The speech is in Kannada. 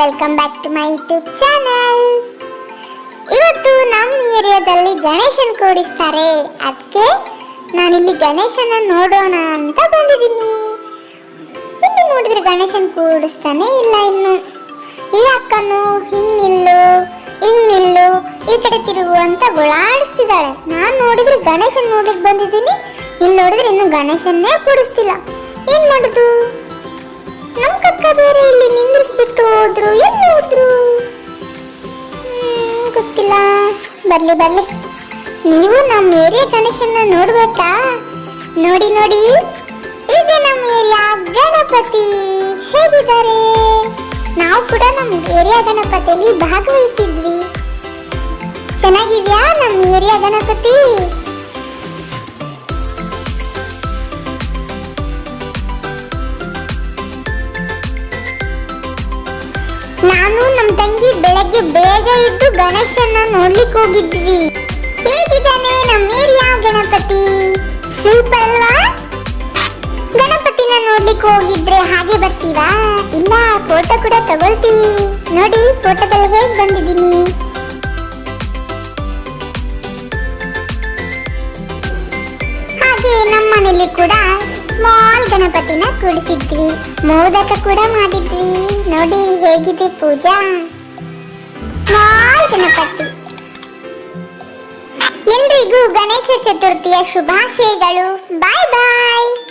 Welcome back to my YouTube channel ಇವತ್ತು ನಮ್ಮ ಏರಿಯಾದಲ್ಲಿ ಗಣೇಶನ್ ಕೂಡಿಸ್ತಾರೆ. ಅದಕ್ಕೆ ನಾನಿಲ್ಲಿ ಗಣೇಶನ ನೋಡೋಣ ಅಂತ ಬಂದಿದ್ದೀನಿ. ಇಲ್ಲಿ ನೋಡಿದ್ರೆ ಗಣೇಶನ್ ಕೂಡಿಸ್ತಾನೆ ಇಲ್ಲ ಇನ್ನು. ಈ ಅಕ್ಕನು ಹಿಂಗ್ ನಿಲ್ಲು ಹಿಂಗ್ ನಿಲ್ಲು ಈ ಕಡೆ ತಿರುಗು ಅಂತ ಗೊಳಾಡಿಸ್ತಿದ್ದಾಳೆ ನಾನು ನೋಡಿದ್ರೆ ಗಣೇಶನ್ ನೋಡಕ್ ಬಂದಿದ್ದೀನಿ. ಇಲ್ಲಿ ನೋಡಿದ್ರೆ ಇನ್ನು ಗಣೇಶನ್ನೇ ಕೂಡಿಸ್ತಿಲ್ಲ. ಏನ್ ಮಾಡುದು? ನಮ್ ಕಕ್ಕ ಬೇರೆ ಇಲ್ಲಿ. ಬರ್ಲಿ ಬರ್ಲಿ. ನೀವು ನಮ್ಮ ಏರಿಯಾ ಕಂಡೀಷನ್ ನೋಡ್ಬೇಕಾ? ನೋಡಿ ನೋಡಿ. ಇದೆ ನಮ್ಮ ಏರಿಯಾ ಗಣಪತಿ. ಹೇಗಿದ್ದಾರೆ? ನಾವು ಕೂಡ ನಮ್ಮ ಏರಿಯಾ ಗಣಪತಿಯಲ್ಲಿ ಭಾಗವಹಿಸಿದ್ವಿ. ಚೆನ್ನಾಗಿದ್ಯಾ ನಮ್ಮ ಏರಿಯಾ ಗಣಪತಿ? ನಾನು ನಮ್ಮ ತಂಗಿ ಬೆಳಗ್ಗೆ ಗಣೇಶನ ನೋಡ್ಲಿಕ್ಕೆ ಹೋಗಿದ್ವಿ. ಹೇಗಿದ್ದಾನೆ ನಮ್ಮ ಏರಿಯಾ ಗಣಪತಿ? ಸೂಪರ್ ಅಲ್ವಾ? ಗಣಪತಿನ ನೋಡ್ಲಿಕ್ಕೆ ಹೋಗಿದ್ರೆ ಹಾಗೆ ಬರ್ತೀವಾ ಇಲ್ಲ ಫೋಟೋ ಕೂಡ ತಗೊಳ್ತೀನಿ. ನೋಡಿ ಫೋಟೋದಲ್ಲಿ ಹೇಗ್ ಬಂದಿದ್ದೀನಿ? ಹಾಗೆ ನಮ್ಮ ಮನೇಲಿ ಕೂಡ ಸ್ಮಾಲ್ ಗಣಪತಿನ ಕೂಡಿಸಿದ್ವಿ. ಮೋದಕ ಕೂಡ ಮಾಡಿದ್ವಿ. ನೋಡಿ, ಹೇಗಿದೆ ಪೂಜಾ? ಸ್ಮಾಲ್ ಗಣಪತಿ ಎಲ್ರಿಗೂ ಗಣೇಶ ಚತುರ್ಥಿಯ ಶುಭಾಶಯಗಳು. ಬಾಯ್ ಬಾಯ್.